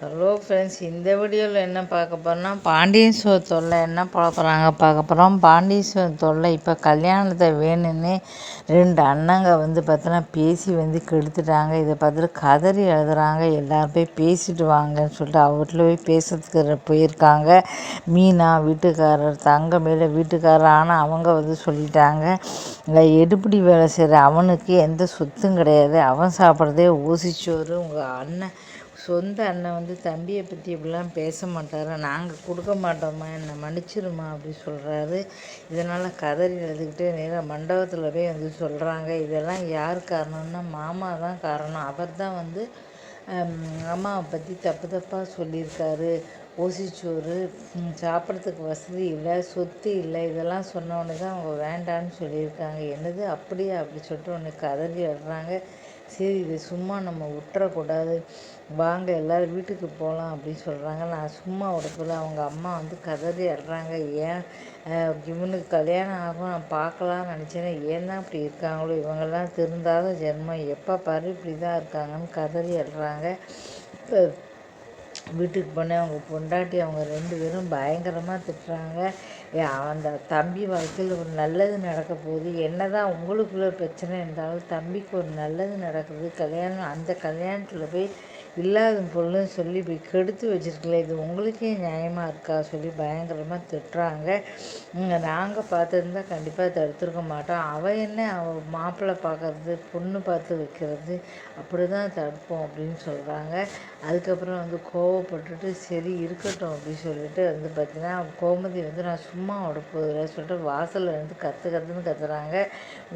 Hello friends இந்த வீடியோவில் என்ன பார்க்க போகிறோம்னா பாண்டியன் தொல்லை என்ன பார்க்க போகிறாங்க பார்க்க போகிறோம் பாண்டியன் தொல்லை இப்போ கல்யாணத்தை வேணும்னே ரெண்டு அண்ணங்க வந்து பார்த்தோன்னா பேசி வந்து கெடுத்துட்டாங்க. இதை பார்த்துட்டு கதறி எழுதுறாங்க எல்லோரும் போய் பேசிட்டு வாங்கன்னு சொல்லிட்டு அவர்கிட்ட போய் பேசுறதுக்கு போயிருக்காங்க. மீனா வீட்டுக்காரர் தங்க மேலே வீட்டுக்காரர். ஆனால் அவங்க வந்து சொல்லிட்டாங்க இல்லை எடுப்படி வேலை செய்கிற அவனுக்கு எந்த சொத்தும் கிடையாது. அவன் சாப்பிட்றதே ஊசிச்சோறு. உங்கள் அண்ணன் சொந்த அண்ணன் வந்து தம்பியை பற்றி இப்படிலாம் பேச மாட்டார். நாங்கள் கொடுக்க மாட்டோம்மா என்னை மன்னிச்சிருமா அப்படி சொல்கிறாரு இதனால் கதறி எழுதுக்கிட்டே நேராக மண்டபத்தில் போய் வந்து சொல்கிறாங்க இதெல்லாம் யார் காரணம்னா மாமா தான் காரணம். அவர் தான் வந்து அம்மாவை பற்றி தப்பு தப்பாக சொல்லியிருக்காரு. ஓசிச்சோறு சாப்பிட்றதுக்கு வசதி இல்லை சொத்து இல்லை. இதெல்லாம் சொன்னோடனே தான் அவங்க வேண்டான்னு சொல்லியிருக்காங்க. என்னது அப்படியா? அப்படி சொல்லிட்டு ஒன்று கதறி எழுறாங்க சரி இது சும்மா நம்ம விட்டுறக்கூடாது வாங்க எல்லோரும் வீட்டுக்கு போகலாம் அப்படின்னு சொல்கிறாங்க நான் சும்மா உடத்துல அவங்க அம்மா வந்து கதறி அடுறாங்க ஏன் இவனுக்கு கல்யாணம் ஆகும் நான் பார்க்கலான்னு நினச்சேன்னா ஏன் தான் இப்படி இருக்காங்களோ? இவங்கெல்லாம் திருந்தாத ஜென்மம். எப்போ பாரு இப்படி தான் இருக்காங்கன்னு கதறி அடுறாங்க இப்போ வீட்டுக்கு போனேன். அவங்க பொண்டாட்டி அவங்க ரெண்டு பேரும் பயங்கரமாக திட்டுறாங்க. அந்த தம்பி வாழ்க்கையில் ஒரு நல்லது நடக்க போகுது. என்ன தான் உங்களுக்குள்ள பிரச்சனை இருந்தாலும் தம்பிக்கு ஒரு நல்லது நடக்குது. கல்யாணம் அந்த கல்யாணத்தில் போய் இல்லாத பொருள்னு சொல்லி இப்படி கெடுத்து வச்சுருக்கல இது உங்களுக்கே நியாயமாக இருக்கா சொல்லி பயங்கரமாக திட்டுறாங்க. நாங்கள் பார்த்துருந்தா கண்டிப்பாக தடுத்துருக்க மாட்டோம். அவள் என்ன அவள் மாப்பிள்ளை பார்க்கறது பொண்ணு பார்த்து வைக்கிறது அப்படி தான் தடுப்போம் அப்படின்னு சொல்கிறாங்க அதுக்கப்புறம் வந்து கோவப்பட்டுட்டு சரி இருக்கட்டும் அப்படின்னு சொல்லிட்டு வந்து பார்த்திங்கன்னா கோமதி வந்து நான் சும்மா உடப்போதில்ல சொல்லிட்டு வாசலில் வந்து கற்று கற்றுன்னு கத்துறாங்க.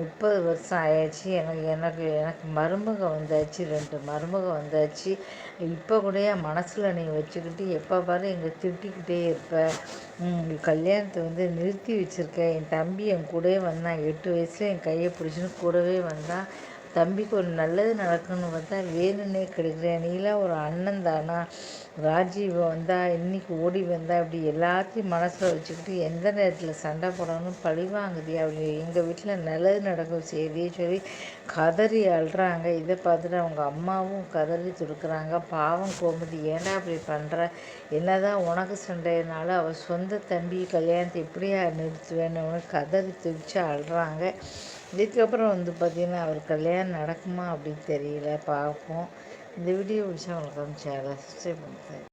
முப்பது வருஷம் ஆயாச்சு. எனக்கு எனக்கு எனக்கு மருமக வந்தாச்சு ரெண்டு மருமக வந்தாச்சு. இப்போ கூட என் மனசில் நீ வச்சுக்கிட்டு எப்போ பாரு எங்களை திட்டிக்கிட்டே இருப்ப. கல்யாணத்தை வந்து நிறுத்தி வச்சுருக்க. என் தம்பி என் கூடவே வந்தான் எட்டு வயசில் என் கையை பிடிச்சின்னு கூடவே வந்தான் தம்பிக்கு ஒரு நல்லது நடக்குன்னு பார்த்தா வேணும்னே கிடைக்கிறேன். நீலாம் ஒரு அண்ணன் தானா? ராஜீவ் வந்தால் இன்னைக்கு ஓடி வந்தால் அப்படி எல்லாத்தையும் மனசில் வச்சுக்கிட்டு எந்த நேரத்தில் சண்டை போடணும் பழிவாங்குதி அப்படி எங்கள் வீட்டில் நல்லது நடக்கும் செய்தி சொல்லி கதறி அழுறாங்க. இதை பார்த்துட்டு அவங்க அம்மாவும் கதறி துடுக்குறாங்க. பாவம் கோமதி ஏன்டா அப்படி பண்ணுற என்னதான் உனக்கு சண்டைனால அவள் சொந்த தம்பி கல்யாணத்தை எப்படியா நிறுத்துவேன்னு கதறி துடிச்சு அழுறாங்க. இதுக்கப்புறம் வந்து பார்த்திங்கன்னா அவர் கல்யாணம் நடக்குமா அப்படின்னு தெரியல பார்ப்போம். இந்த வீடியோ பிடிச்சா உங்களுக்கு சேனலை சப்ஸ்கிரைப் பண்ணுறேன்